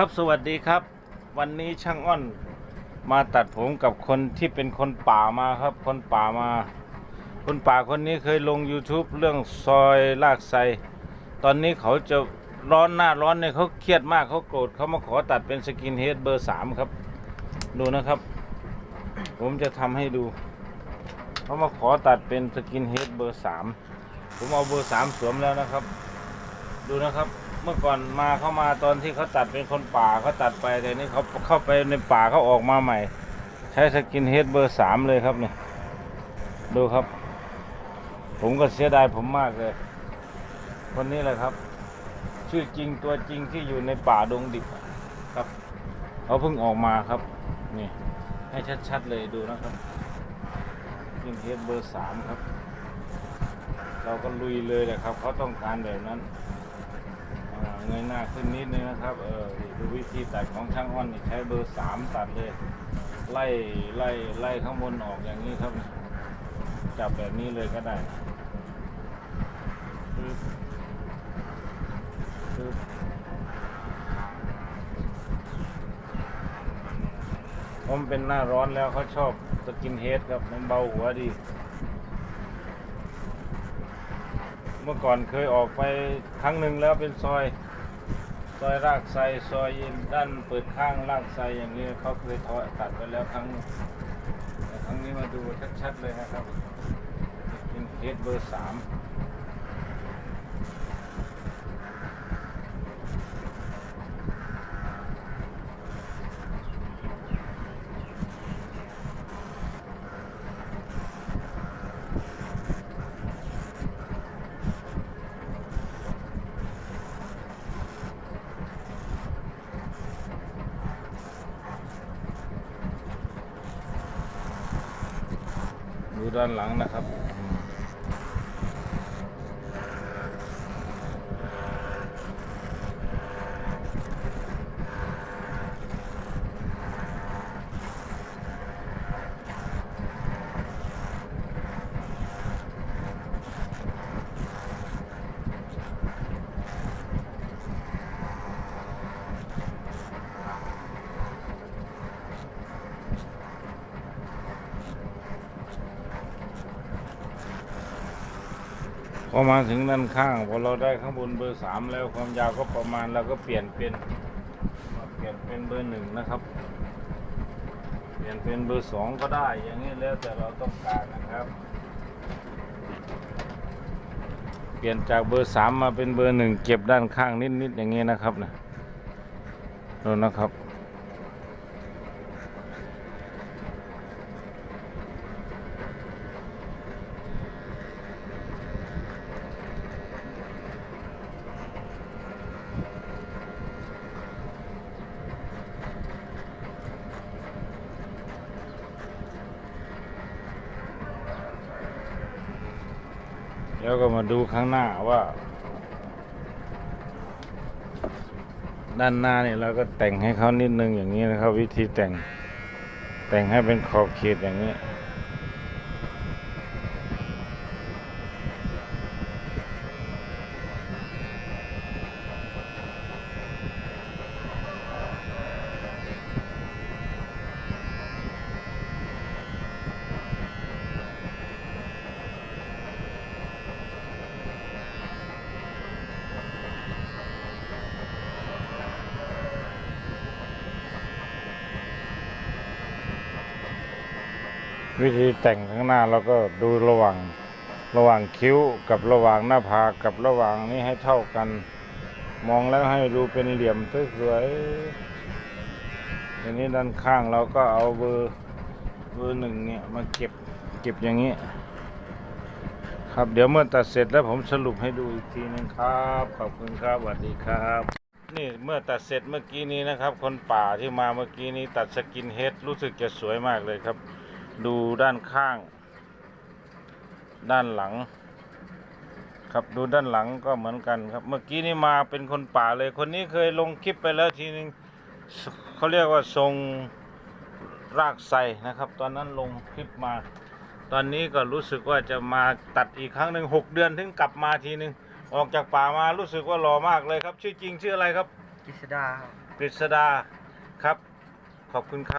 ครับสวัสดีครับ วันนี้ช่างอ้อนมาตัดผมกับคนที่เป็นคนป่ามาครับ คนป่ามา คนป่าคนนี้เคยลง YouTube เรื่องซอยลากไซตอนนี้เขาจะร้อนหน้าร้อนเนี่ยเขาเครียดมากเขาโกรธเขามาขอตัดเป็นสกินเฮดเบอร์สามครับ ดูนะครับ ผมจะทำให้ดูเขามาขอตัดเป็นสกินเฮดเบอร์สามผมเอาเบอร์สามสวมแล้วนะครับ ดูนะครับ เมื่อก่อนมาเข้ามาตอนที่เขาตัดเป็นคนป่าเขาตัดไปแต่นี้เขาเข้าไปในป่าเขาออกมาใหม่ ใช้สกินเฮดเบอร์สามเลยครับเนี่ยดูครับ ผมก็เสียดายผมมากเลย คนนี้แหละครับ ชื่อจริงตัวจริงที่อยู่ในป่าดงดิบครับเขาเพิ่งออกมาครับนี่ให้ชัดๆเลยดูนะครับสกินเฮดเบอร์สามครับ เราก็ลุยเลยแหละครับเขาต้องการแบบนั้น อ่าเงยหน้าขึ้นนิดนึงนะครับ เออดูวิธีตัดของช่างอ้อนนี่ใช้เบอร์สามตัดเลย ไล่ไล่ไล่ข้างบนออกอย่างนี้ครับ จับแบบนี้เลยก็ได้ปึ๊บปึ๊บผมเป็นหน้าร้อนแล้วเขาชอบสกินเฮดครับมันเบาหัวดี เมื่อก่อนเคยออกไปครั้งหนึ่งแล้วเป็นซอย ซอยรากไซซอยด้านเปิดข้างรากไซอย่างนี้เขาเคยทอตัดไปแล้วครั้งครั้งนี้มาดูชัดๆเลยนะครับเป็นเคสเบอร์สาม ดูด้านหลังนะครับ อมาถึงด้านข้างพอเราได้ข้างบนเบอร์สามแล้วความยาวก็ประมาณเราก็เปลี่ยนเป็นเปลี่ยนเป็นเบอร์หนึ่งนะครับ เปลี่ยนเป็นเบอร์สองก็ได้อย่างนี้แล้วแต่เราต้องการนะครับ เปลี่ยนจากเบอร์สามมาเป็นเบอร์หนึ่งเก็บด้านข้างนิดๆอย่างนี้นะครับนะดูนะครับ แล้วก็มาดูข้างหน้าว่า ด้านหน้าเนี่ยเราก็แต่งให้เขานิดนึงอย่างนี้นะครับ วิธีแต่งแต่งให้เป็นขอบเขตอย่างนี้ วิธีแต่งข้างหน้าเราก็ดูระหว่างระหว่างคิ้วกับระหว่างหน้าผากกับระหว่างนี้ให้เท่ากัน มองแล้วให้ดูเป็นเหลี่ยมสวยๆทีนี้ด้านข้างเราก็เอาเบอร์เบอร์หนึ่งเนี่ยมาเก็บเก็บอย่างนี้ ครับเดี๋ยวเมื่อตัดเสร็จแล้วผมสรุปให้ดูอีกทีนึงครับขอบคุณครับสวัสดีครับ นี่เมื่อตัดเสร็จเมื่อกี้นี้นะครับ คนป่าที่มาเมื่อกี้นี้ตัดสกินเฮดรู้สึกจะสวยมากเลยครับ ดูด้านข้าง ด้านหลัง ครับดูด้านหลังก็เหมือนกันครับ เมื่อกี้นี้มาเป็นคนป่าเลย คนนี้เคยลงคลิปไปแล้วทีนึงเขาเรียกว่าทรงรากไซนะครับ ตอนนั้นลงคลิปมา ตอนนี้ก็รู้สึกว่าจะมาตัดอีกครั้งหนึ่งหกเดือนถึงกลับมาทีนึงออกจากป่ามารู้สึกว่าหล่อมากเลยครับ ชื่อจริงชื่ออะไรครับกิษดาครับกฤษดาครับ ขอบคุณครับ